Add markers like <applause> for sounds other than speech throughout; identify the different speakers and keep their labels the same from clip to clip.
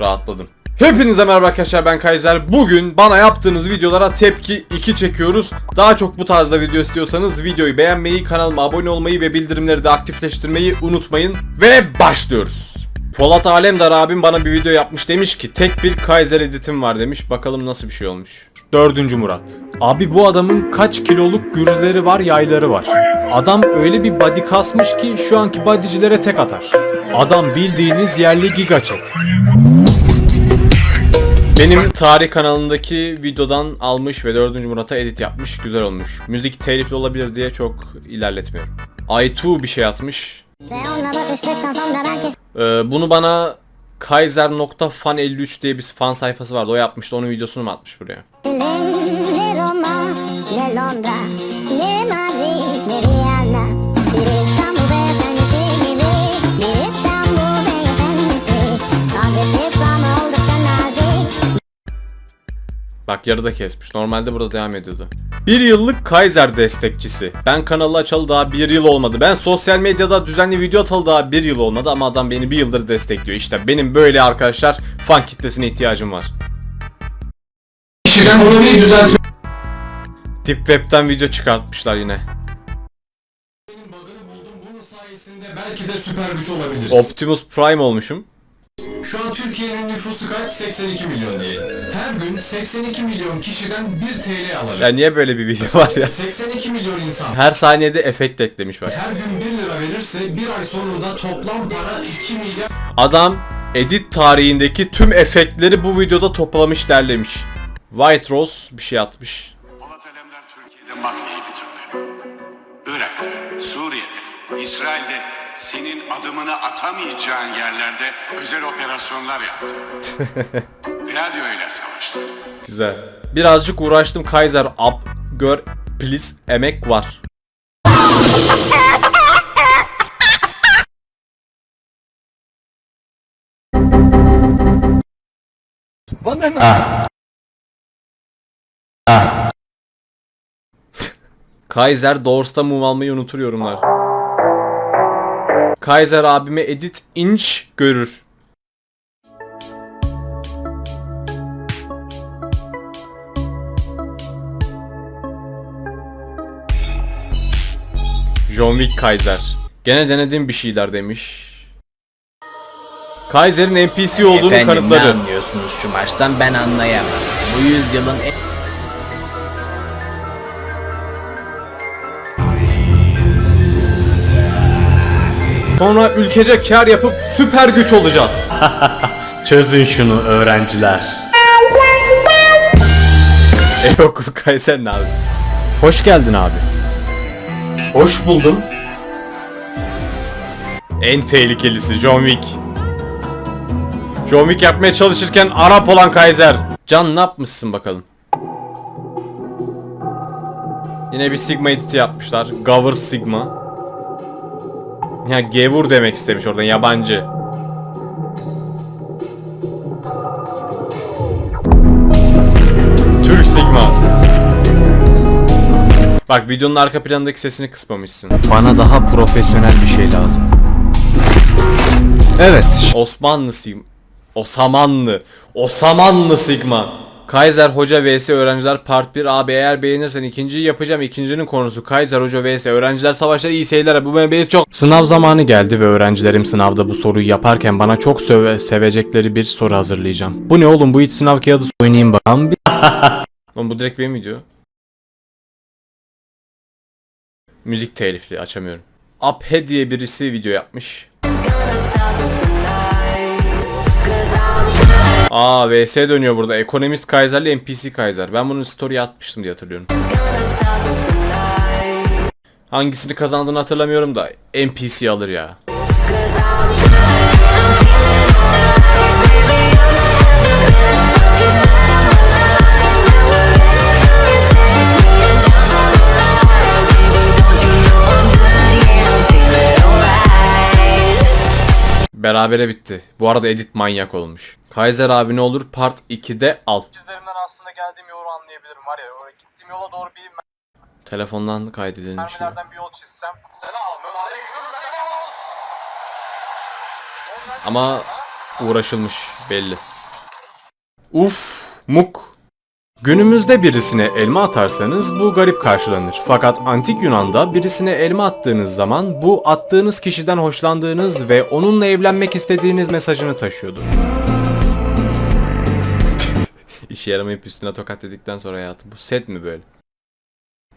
Speaker 1: Rahatladım. Hepinize merhaba arkadaşlar ben Kaiser. Bugün bana yaptığınız videolara tepki 2 çekiyoruz. Daha çok bu tarzda video istiyorsanız videoyu beğenmeyi, kanalıma abone olmayı ve bildirimleri de aktifleştirmeyi unutmayın. Ve başlıyoruz. Polat Alemdar abim bana bir video yapmış demiş ki tek bir Kaiser editim var demiş. Bakalım nasıl bir şey olmuş. Dördüncü Murat. Abi bu adamın kaç kiloluk gürzleri var yayları var. Adam öyle bir body kasmış ki şu anki bodycilere tek atar. Adam bildiğiniz yerli giga chat. Benim tarih kanalındaki videodan almış ve 4. Murat'a edit yapmış. Güzel olmuş. Müzik telifli olabilir diye çok ilerletmiyorum. I2 bir şey atmış. Ee, bunu bana Kaiser.fan53 diye bir fan sayfası vardı. O yapmıştı. Onun videosunu mu atmış buraya?
Speaker 2: Ne Roma, ne Londra,
Speaker 1: Bak yarıda kesmiş. Normalde burada devam ediyordu. Bir yıllık Kaiser destekçisi. Ben kanalı açalı daha bir yıl olmadı. Ben sosyal medyada düzenli video atalı daha bir yıl olmadı ama adam beni bir yıldır destekliyor. İşte benim böyle arkadaşlar fan kitlesine ihtiyacım var.
Speaker 3: bunu bir düzeltme
Speaker 1: Deep Web'ten video çıkartmışlar yine.
Speaker 3: bunun sayesinde belki de süper güç olabiliriz.
Speaker 1: Optimus Prime olmuşum.
Speaker 3: Şu an Türkiye'nin nüfusu kaç? 82 milyon diye. Her gün 82 milyon kişiden 1 TL alacak.
Speaker 1: Ya niye böyle bir video var ya?
Speaker 3: 82 milyon insan
Speaker 1: Her saniyede efekt eklemiş bak.
Speaker 3: her gün 1 lira verirse bir ay sonunda toplam para 2 milyar
Speaker 1: Adam edit tarihindeki tüm efektleri bu videoda toplamış derlemiş. White Rose bir şey atmış.
Speaker 4: Polat Alemdar Türkiye'de mafyayı bitirdi. Irak'ta, Suriye'de, İsrail'de senin adımını atamayacağın yerlerde özel operasyonlar yaptı. <laughs> Gladio ile savaştı.
Speaker 1: Güzel. Birazcık uğraştım Kaiser up gör please emek var. Kaiser Doors'ta mum almayı unutur yorumlar. Kaiser abime edit inç görür. John Wick Kaiser. Gene denedim bir şeyler demiş. Kaiser'in NPC olduğunu
Speaker 5: Efendim ne
Speaker 1: kanıtladı.
Speaker 5: anlıyorsunuz şu maçtan ben anlayamadım. Bu yüzyılın en...
Speaker 1: Sonra ülkece kar yapıp süper güç olacağız. <laughs>
Speaker 6: Çözün şunu öğrenciler.
Speaker 1: E okul Kaiser ne abi?
Speaker 6: Hoş geldin abi. Hoş buldum.
Speaker 1: En tehlikelisi John Wick. John Wick yapmaya çalışırken Arap olan Kaiser. Can ne yapmışsın bakalım? Yine bir Sigma editi yapmışlar. Gover Sigma. Ya gevur demek istemiş oradan yabancı. Türk Sigma. Bak videonun arka planındaki sesini kısmamışsın.
Speaker 6: Bana daha profesyonel bir şey lazım. Evet.
Speaker 1: Osmanlı Sigma. Osamanlı. Osamanlı Sigma. Kaiser Hoca vs Öğrenciler Part 1 abi eğer beğenirsen ikinciyi yapacağım. İkincinin konusu Kaiser Hoca vs Öğrenciler Savaşları iyi seyirler. Bu beni çok
Speaker 6: Sınav zamanı geldi ve öğrencilerim sınavda bu soruyu yaparken bana çok söve sevecekleri bir soru hazırlayacağım. Bu ne oğlum bu hiç sınav kağıdı oynayayım bakalım. <laughs>
Speaker 1: Oğlum bu direkt benim video. Müzik telifli açamıyorum. Uphe diye birisi video yapmış. Aa VS dönüyor burada. Ekonomist Kaiser'le NPC Kaiser. Ben bunu story'e atmıştım diye hatırlıyorum. Hangisini kazandığını hatırlamıyorum da NPC alır ya. Berabere bitti. Bu arada edit manyak olmuş. Kaiser abi ne olur part 2'de al.
Speaker 7: izlerimden aslında geldiğim yolu anlayabilirim var ya. Oraya gittiğim yola doğru bir
Speaker 1: Telefondan kaydedilmiş gibi.
Speaker 7: mermilerden bir yol çizsem. Selam aleyküm.
Speaker 1: Ama uğraşılmış belli. Uf, muk. Günümüzde birisine elma atarsanız bu garip karşılanır. Fakat antik Yunan'da birisine elma attığınız zaman bu attığınız kişiden hoşlandığınız ve onunla evlenmek istediğiniz mesajını taşıyordu. İşe yaramayıp üstüne tokat dedikten sonra hayatım. Bu set mi böyle?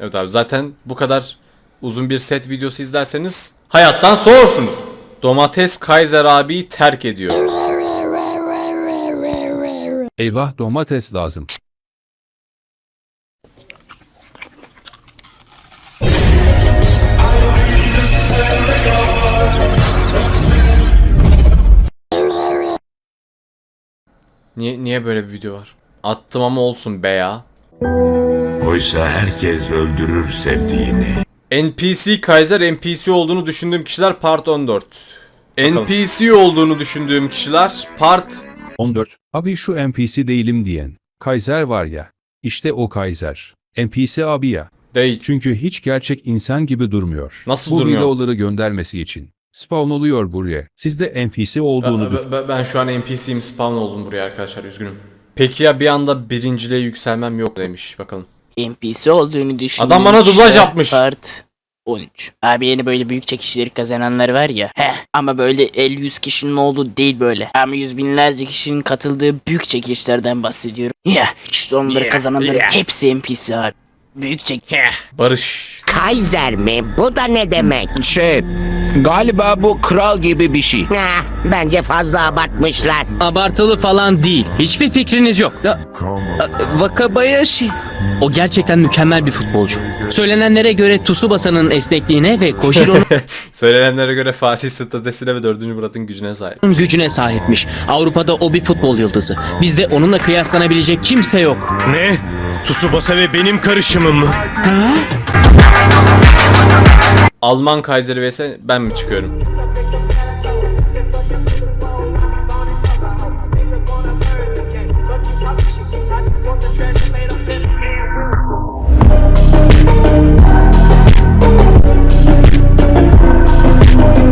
Speaker 1: Evet abi zaten bu kadar uzun bir set videosu izlerseniz hayattan soğursunuz. Domates Kaiser abiyi terk ediyor.
Speaker 8: Eyvah domates lazım.
Speaker 1: Niye niye böyle bir video var? Attım ama olsun be ya.
Speaker 9: Oysa herkes öldürür sevdiğini.
Speaker 1: NPC Kaiser NPC olduğunu düşündüğüm kişiler part 14. NPC olduğunu düşündüğüm kişiler part
Speaker 8: 14. Abi şu NPC değilim diyen. Kaiser var ya. İşte o Kaiser. NPC abi ya.
Speaker 1: değil.
Speaker 8: Çünkü hiç gerçek insan gibi durmuyor.
Speaker 1: Nasıl
Speaker 8: Bu
Speaker 1: durmuyor?
Speaker 8: videoları göndermesi için. Spawn oluyor buraya. Sizde NPC olduğunu
Speaker 1: Ben, ben- ben şu an NPC'yim spawn oldum buraya arkadaşlar üzgünüm. Peki ya bir anda birinciliğe yükselmem yok demiş bakalım.
Speaker 5: NPC olduğunu düşündüğüm
Speaker 1: Adam bana dublaj yapmış.
Speaker 5: Part 13. Abi yeni böyle büyük çekişleri kazananlar var ya. Heh. Ama böyle 50-100 kişinin olduğu değil böyle. Ama yüz binlerce kişinin katıldığı büyük çekişlerden bahsediyorum. Ya işte onları kazananların hepsi NPC abi. Büyük çek...
Speaker 1: Barış.
Speaker 10: Kaiser mi? Bu da ne demek?
Speaker 11: Şey, galiba bu kral gibi bir şey.
Speaker 10: Ah, bence fazla abartmışlar.
Speaker 12: Abartılı falan değil. Hiçbir fikriniz yok.
Speaker 11: Wakabayashi.
Speaker 12: O gerçekten mükemmel bir futbolcu. Söylenenlere göre Tsubasa'nın esnekliğine ve Kojiro'nun <laughs>
Speaker 1: Söylenenlere göre Fatih statüsüne ve 4. Murat'ın gücüne sahip.
Speaker 12: gücüne sahipmiş. Avrupa'da o bir futbol yıldızı. Bizde onunla kıyaslanabilecek kimse yok.
Speaker 9: Ne? Tsubasa ve benim karışımım mı?
Speaker 1: Alman Kaiser'i vs ben mi çıkıyorum?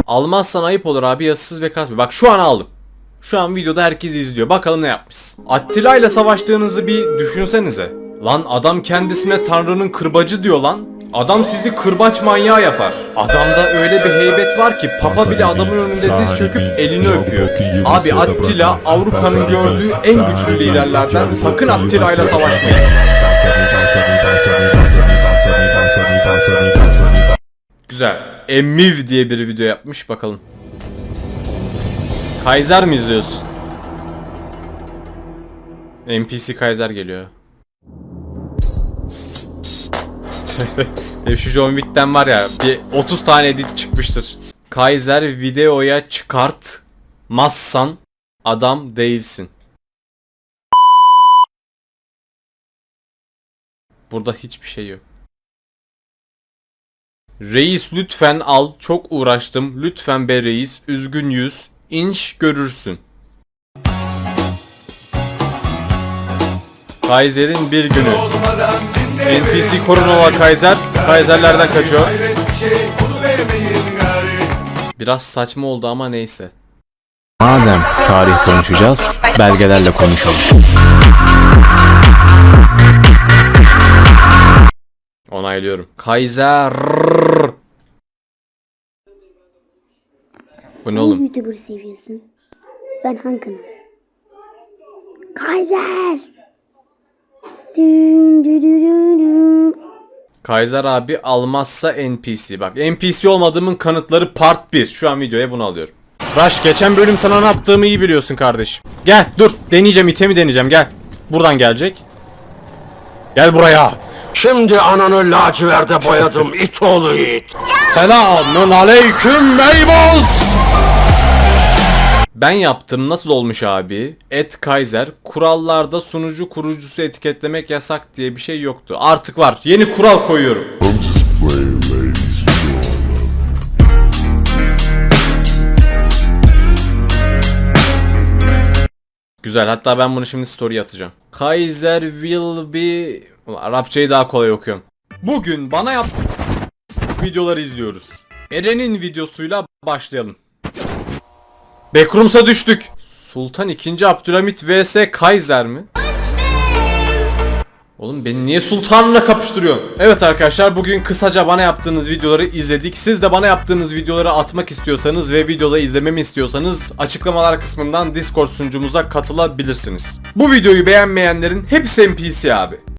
Speaker 1: Almazsan ayıp olur abi yazısız ve kasmıyor. Bak şu an aldım. Şu an videoda herkes izliyor. Bakalım ne yapmışsın. Attila ile savaştığınızı bir düşünsenize. Lan adam kendisine Tanrı'nın kırbacı diyor lan. Adam sizi kırbaç manyağı yapar. Adamda öyle bir heybet var ki papa bile adamın önünde diz çöküp elini öpüyor. Abi Attila Avrupa'nın gördüğü en güçlü liderlerden. Sakın Attila ile savaşmayın. Güzel. Emiv diye bir video yapmış bakalım. Kaiser mi izliyorsun? NPC Kaiser geliyor. <laughs> şu John Wick'ten var ya bir 30 tane edit çıkmıştır. Kaiser videoya çıkartmazsan adam değilsin. Burada hiçbir şey yok. Reis lütfen al. Çok uğraştım. Lütfen be reis. Üzgün yüz. İnş görürsün. Kaiser'in bir günü. NPC Koronola Kaiser. Kaiserlerden kaçıyor. Biraz saçma oldu ama neyse.
Speaker 6: Madem tarih konuşacağız, belgelerle konuşalım.
Speaker 1: Onaylıyorum. Kaiser. Bu ne oğlum?
Speaker 2: YouTuber seviyorsun? Ben Han kanal. Kaiser! Dün dün dün.
Speaker 1: Kaiser abi almazsa NPC. Bak NPC olmadığımın kanıtları part 1. Şu an videoya bunu alıyorum. Rush geçen bölüm sana ne yaptığımı iyi biliyorsun kardeşim. Gel dur deneyeceğim itemi deneyeceğim gel. Buradan gelecek. Gel buraya.
Speaker 9: Şimdi ananı laciverde boyadım it oğlu it.
Speaker 1: Selamun aleyküm beyboz. Ben yaptım nasıl olmuş abi? Et Kaiser kurallarda sunucu kurucusu etiketlemek yasak diye bir şey yoktu. Artık var. Yeni kural koyuyorum. Güzel. Hatta ben bunu şimdi story atacağım. Kaiser will be... Ulan Arapçayı daha kolay okuyorum. Bugün bana yap videoları izliyoruz. Eren'in videosuyla başlayalım. Backrooms'a düştük. Sultan 2. Abdülhamit vs Kaiser mi? Oğlum beni niye sultanla kapıştırıyorsun? Evet arkadaşlar bugün kısaca bana yaptığınız videoları izledik. Siz de bana yaptığınız videoları atmak istiyorsanız ve videoda izlememi istiyorsanız açıklamalar kısmından Discord sunucumuza katılabilirsiniz. Bu videoyu beğenmeyenlerin hepsi NPC abi.